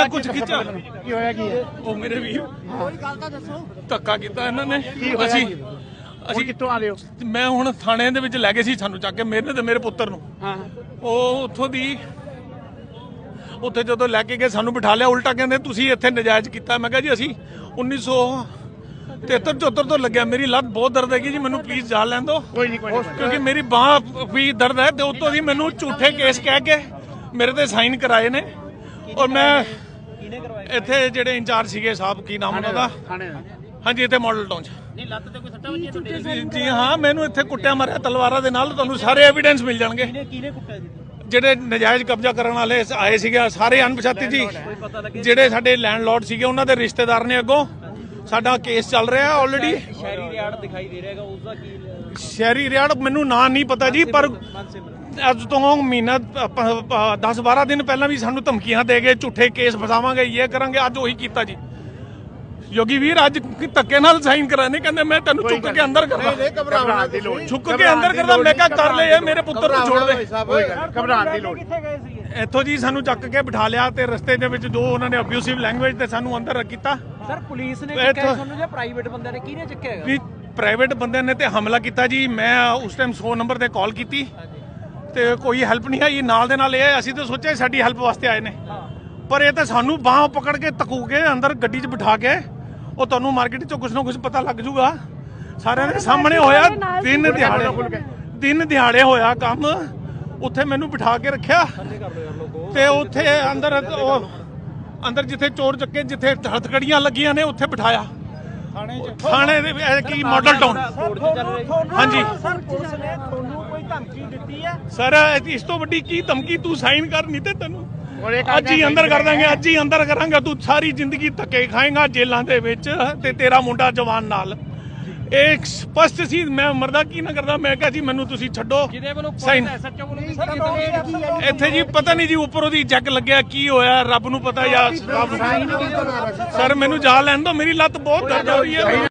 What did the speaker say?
ਆ ਕੁਝ ਖਿੱਚਿਆ? ਕੀ ਹੋਇਆ ਕੀ ਹੈ? ਉਹ ਮੇਰੇ ਵੀਰ। ਕੋਈ ਗੱਲ ਤਾਂ ਦੱਸੋ। ਧੱਕਾ ਕੀਤਾ ਇਹਨਾਂ ਨੇ। ਕੀ ਹੋਇਆ ਅਸੀਂ ਜੀ? ਅਸੀਂ ਕਿੱਥੋਂ ਆ ਰਹੇ ਹੋ? ਮੈਂ ਹੁਣ ਥਾਣੇ ਦੇ ਵਿੱਚ ਲੈ ਗਏ ਸੀ ਸਾਨੂੰ ਚੱਕ ਕੇ ਮੇਰੇ ਤੇ ਮੇਰੇ ਪੁੱਤਰ ਨੂੰ। ਹਾਂ। ਉਹ ਉੱਥੋਂ ਦੀ ਉੱਥੇ ਜਦੋਂ ਲੈ ਕੇ ਗਏ ਸਾਨੂੰ ਬਿਠਾ ਲਿਆ ਉਲਟਾ ਕਹਿੰਦੇ ਤੁਸੀਂ ਇੱਥੇ ਨਜਾਇਜ਼ ਕੀਤਾ। ਮੈਂ ਕਿਹਾ ਜੀ ਅਸੀਂ 1973 74 ਤੋਂ ਲੱਗਿਆ। ਮੇਰੀ ਲੱਤ ਬਹੁਤ ਦਰਦ ਹੈਗੀ ਜੀ ਮੈਨੂੰ ਪਲੀਜ਼ ਜਾ ਲੈਣ ਦਿਓ। ਕੋਈ ਨਹੀਂ ਕੋਈ ਨਹੀਂ ਕਿਉਂਕਿ ਮੇਰੀ ਬਾਹ ਵੀ ਦਰਦ ਹੈ ਤੇ ਉੱਤੋਂ ਦੀ ਮੈਨੂੰ ਝੂਠੇ ਕੇਸ ਕਹਿ ਕੇ ਮੇਰੇ ਤੇ ਸਾਈਨ ਕਰਾਏ ਨੇ। ਔਰ ਮੈਂ ਇੱਥੇ ਜਿਹੜੇ ਇੰਚਾਰਜ ਸੀਗੇ ਸਾਹਿਬ ਕੀ ਨਾਮ ਉਹਨਾਂ ਦਾ। ਹਾਂਜੀ ਇੱਥੇ ਮਾਡਲ ਟਾਊਨ 'ਚ। ਨਹੀਂ ਲੱਤ ਤੇ ਕੋਈ ਸੱਟਾ ਵੱਜਿਆ ਤੁਹਾਡੇ ਜੀ- ਜੀ ਹਾਂ ਮੈਨੂੰ ਇੱਥੇ ਕੁੱਟਿਆ ਮਾਰਿਆ ਤਲਵਾਰਾਂ ਦੇ ਨਾਲ ਤੁਹਾਨੂੰ ਸਾਰੇ ਐਵੀਡੈਂਸ ਮਿਲ ਜਾਣਗੇ। ਕਿਹਨੇ ਕਿਹਨੇ ਕੁੱਟਿਆ ਜੀ? ਜਿਹੜੇ ਨਜਾਇਜ਼ ਕਬਜ਼ਾ ਕਰਨ ਵਾਲੇ ਆਏ ਸੀਗੇ ਸਾਰੇ ਅਣਪਛਾਤੇ ਜੀ। ਜਿਹੜੇ ਸਾਡੇ ਲੈਂਡਲੋਰਡ ਸੀਗੇ ਉਹਨਾਂ ਦੇ ਰਿਸ਼ਤੇਦਾਰ ਨੇ ਅੱਗੋਂ। ਸਾਡਾ ਕੇਸ ਚੱਲ ਰਿਹਾ ਆਲਰੇਡੀ ਸ਼ਹਿਰੀ ਰਿਆੜ ਦਿਖਾਈ ਦੇ ਰਿਹਾਗਾ ਉਸ ਦਾ ਕੀ ਸ਼ਹਿਰੀ ਰਿਆੜ ਮੈਨੂੰ ਨਾਂ ਨਹੀਂ ਪਤਾ ਜੀ ਪਰ ਅੱਜ ਤੋਂ ਮਹੀਨਾ 10 12 ਦਿਨ ਪਹਿਲਾਂ ਵੀ ਸਾਨੂੰ ਧਮਕੀਆਂ ਦੇ ਗਏ ਝੂਠੇ ਕੇਸ ਫਸਾਵਾਂਗੇ ਇਹ ਕਰਾਂਗੇ ਅੱਜ ਉਹੀ ਕੀਤਾ ਜੀ। ਯੋਗੀ ਵੀਰ ਅੱਜ ਕੀ ਧੱਕੇ ਨਾਲ ਸਾਈਨ ਕਰਾਣੇ ਕਹਿੰਦੇ ਮੈਂ ਤੈਨੂੰ ਚੁੱਕ ਕੇ ਅੰਦਰ ਕਰਦਾ। ਨਹੀਂ ਘਬਰਾਉਣ ਦੀ ਲੋੜ ਚੁੱਕ ਕੇ ਅੰਦਰ ਕਰਦਾ ਮੈਂ ਕਿਹਾ ਕਰ ਲੈ ਇਹ ਮੇਰੇ ਪੁੱਤਰ ਨੂੰ ਛੋੜ ਦੇ। ਘਬਰਾਉਣ ਲੋੜ ਇੱਥੋਂ ਜੀ ਸਾਨੂੰ ਚੱਕ ਕੇ ਬਿਠਾ ਲਿਆ ਤੇ ਰਸਤੇ ਦੇ ਵਿੱਚ ਜੋ ਉਹਨਾਂ ਨੇ ਅਬਿਊਸਿਵ ਲੈਂਗੁਏਜ ਤੇ ਸਾਨੂੰ ਅੰਦਰ ਕੀਤਾ। ਸਰ ਪੁਲਿਸ ਨੇ ਚੱਕਿਆ ਤੁਹਾਨੂੰ ਜਾਂ ਪ੍ਰਾਈਵੇਟ ਬੰਦਿਆਂ ਨੇ? ਕਿਹਨੇ ਚੱਕਿਆ ਹੈਗਾ? ਪ੍ਰਾਈਵੇਟ ਬੰਦਿਆਂ ਨੇ ਤੇ ਹਮਲਾ ਕੀਤਾ ਜੀ। ਮੈਂ ਉਸ ਟਾਈਮ 100 ਨੰਬਰ ਤੇ ਕਾਲ ਕੀਤੀ। ਤੇ ਕੋਈ ਹੈਲਪ ਨਹੀਂ ਆਈ। ਨਾਲ ਦੇ ਨਾਲ ਇਹ ਅਸੀਂ ਤਾਂ ਸੋਚਿਆ ਸਾਡੀ ਹੈਲਪ ਵਾਸਤੇ ਆਏ ਨੇ। ਪਰ ਇਹ ਤਾਂ ਸਾਨੂੰ ਬਾਹ ਪਕੜ ਕੇ ਤਕੂ ਕੇ ਅੰਦਰ ਗੱਡੀ 'ਚ ਬਿਠਾ ਕੇ ਉਹ ਤੁਹਾਨੂੰ ਮਾਰਕੀਟ 'ਚੋਂ ਕੁਝ ਨਾ ਕੁਝ ਪਤਾ ਲੱਗ ਜੂਗਾ ਸਾਰਿਆਂ ਦੇ ਸਾਹਮਣੇ ਹੋਇਆ ਦਿਨ ਦਿਹਾੜੇ ਦਿਨ ਦਿਹਾੜੇ ਹੋਇਆ ਕੰਮ। ਉੱਥੇ ਮੈਨੂੰ ਬਿਠਾ ਕੇ ਰੱਖਿਆ। ਤੇ ਉੱਥੇ ਅੰਦਰ ਉਹ ਅੰਦਰ ਜਿੱਥੇ ਚੋਰ ਚੱਕੇ ਜਿੱਥੇ ਹਥਕੜੀਆਂ ਲੱਗੀਆਂ ਨੇ ਉੱਥੇ ਬਿਠਾਇਆ। ਥਾਣੇ ਦੇ ਵਿੱਚ ਕੀ ਮਾਡਲ ਟਾਊਨ ਹਾਂਜੀ। ਸਰ ਪੁਲਿਸ ਨੇ ਤੁਹਾਨੂੰ ਕੋਈ ਧਮਕੀ ਦਿੱਤੀ ਹੈ ਸਰ ਇਸ ਤੋਂ ਵੱਡੀ ਕੀ ਧਮਕੀ ਤੂੰ ਸਾਈਨ ਕਰ ਨਹੀਂ ਤੇ ਤੈਨੂੰ? ਅੱਜ ਹੀ ਅੰਦਰ ਕਰ ਦਾਂਗੇ ਅੱਜ ਹੀ ਅੰਦਰ ਕਰਾਂਗਾ ਤੂੰ ਸਾਰੀ ਜ਼ਿੰਦਗੀ ਧੱਕੇ ਖਾਏਗਾ ਜੇਲ੍ਹਾਂ ਦੇ ਵਿੱਚ ਤੇ ਤੇਰਾ ਮੁੰਡਾ ਜਵਾਨ ਨਾਲ। ਇਹ ਸਪਸ਼ਟ ਸੀ ਮੈਂ ਮਰਦਾ ਕੀ ਨਾ ਕਰਦਾ ਮੈਂ ਕਿਹਾ ਜੀ ਮੈਨੂੰ ਤੁਸੀਂ ਛੱਡੋ। ਸਾਈਨ ਦੀ ਇੱਥੇ ਜੀ ਪਤਾ ਨਹੀਂ ਜੀ ਉੱਪਰੋਂ ਦੀ ਜੱਗ ਲੱਗਿਆ ਕੀ ਹੋਇਆ ਰੱਬ ਨੂੰ ਪਤਾ ਨੂੰ ਸਰ ਮੈਨੂੰ ਜਾ ਲੈਣ ਦਿਓ ਮੇਰੀ ਲੱਤ ਬਹੁਤ ਦਰਦ ਹੋ ਰਹੀ ਹੈ।